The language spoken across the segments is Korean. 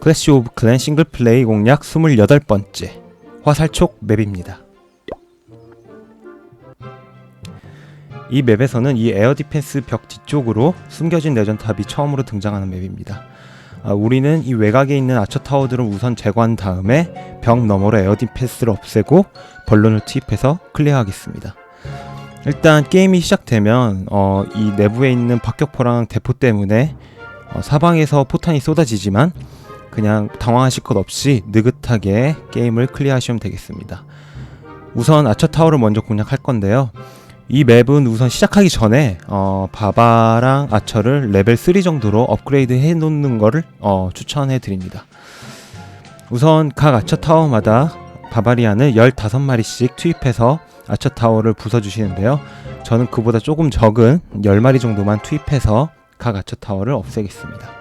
클래시 오브 클랜 싱글 플레이 공략 28번째 화살촉 맵입니다. 이 맵에서는 이 에어 디펜스 벽 뒤쪽으로 숨겨진 레전탑이 처음으로 등장하는 맵입니다. 아, 우리는 이 외곽에 있는 아처 타워들을 우선 제거한 다음에 벽 너머로 에어 디펜스를 없애고 벌룬을 투입해서 클리어하겠습니다. 일단 게임이 시작되면 어, 이 내부에 있는 박격포랑 대포 때문에 어, 사방에서 포탄이 쏟아지지만 그냥 당황하실 것 없이 느긋하게 게임을 클리어하시면 되겠습니다. 우선 아처 타워를 먼저 공략할 건데요. 이 맵은 우선 시작하기 전에 어, 바바랑 아처를 레벨 3 정도로 업그레이드 해 놓는 거를 어, 추천해 드립니다. 우선 각 아처 타워마다 바바리안을 15마리씩 투입해서 아처 타워를 부숴 주시는데요. 저는 그보다 조금 적은 10마리 정도만 투입해서 각 아처 타워를 없애겠습니다.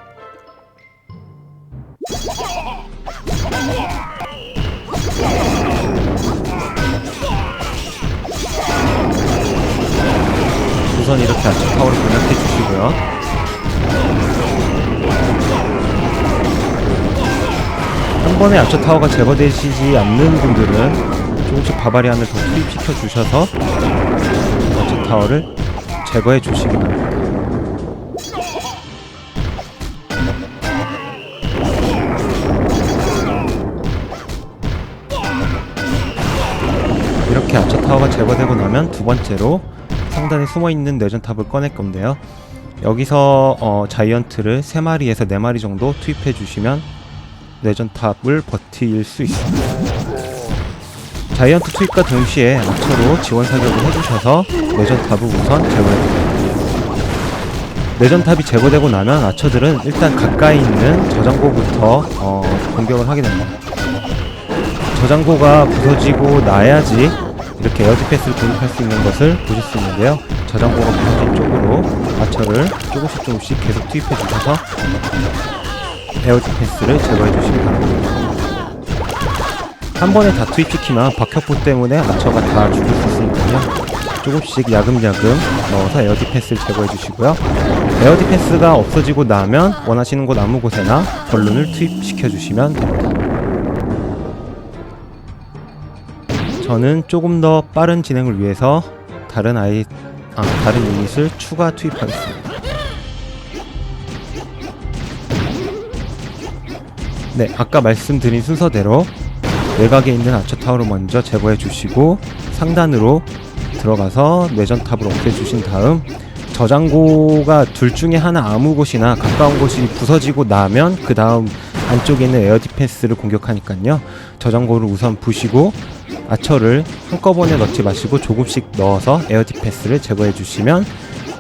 우선 이렇게 아처 타워를 공략해 주시고요. 한 번에 아처 타워가 제거되시지 않는 분들은 조금씩 바바리안을 더 투입시켜 주셔서 아처 타워를 제거해 주시기 바랍니다. 이렇게 아처 타워가 제거되고 나면 두 번째로 상단에 숨어 있는 내전 탑을 꺼낼 건데요. 여기서 어, 자이언트를 3마리에서 4마리 정도 투입해 주시면 내전 탑을 버틸 수 있습니다. 자이언트 투입과 동시에 아처로 지원 사격을 해주셔서 내전 탑을 우선 제거해줍니다. 내전탑이 제거되고 나면 아처들은 일단 가까이 있는 저장고부터 어, 공격을 하게 됩니다. 저장고가 부서지고 나야지 이렇게 에어 디펜스를 돌입할 수 있는 것을 보실 수 있는데요. 저장고가 부서진 쪽으로 아처를 조금씩 조금씩 계속 투입해 주셔서 에어 디펜스를 제거해 주시기 바랍니다. 한 번에 다 투입시키면 박격포 때문에 아처가 다 죽을 수 있으니까요. 조금씩 야금야금 넣어서 에어 디펜스를 제거해 주시고요. 에어 디펜스가 없어지고 나면 원하시는 곳 아무 곳에나 벌룬을 투입시켜 주시면 됩니다. 저는 조금 더 빠른 진행을 위해서 다른 아이 아, 다른 유닛을 추가 투입하겠습니다. 네, 아까 말씀드린 순서대로 외곽에 있는 아처 타워를 먼저 제거해 주시고 상단으로 들어가서 내전탑을 없애 주신 다음 저장고가 둘 중에 하나 아무 곳이나 가까운 곳이 부서지고 나면 그 다음 안쪽에 있는 에어 디펜스를 공격하니까요. 저장고를 우선 부시고 아처를 한꺼번에 넣지 마시고 조금씩 넣어서 에어 디펜스를 제거해 주시면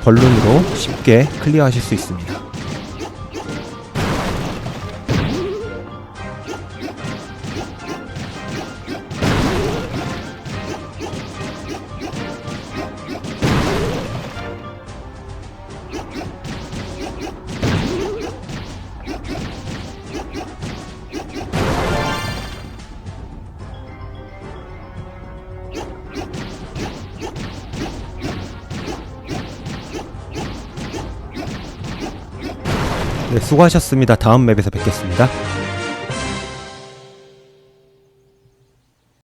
벌룬으로 쉽게 클리어하실 수 있습니다. 네, 수고하셨습니다. 다음 맵에서 뵙겠습니다.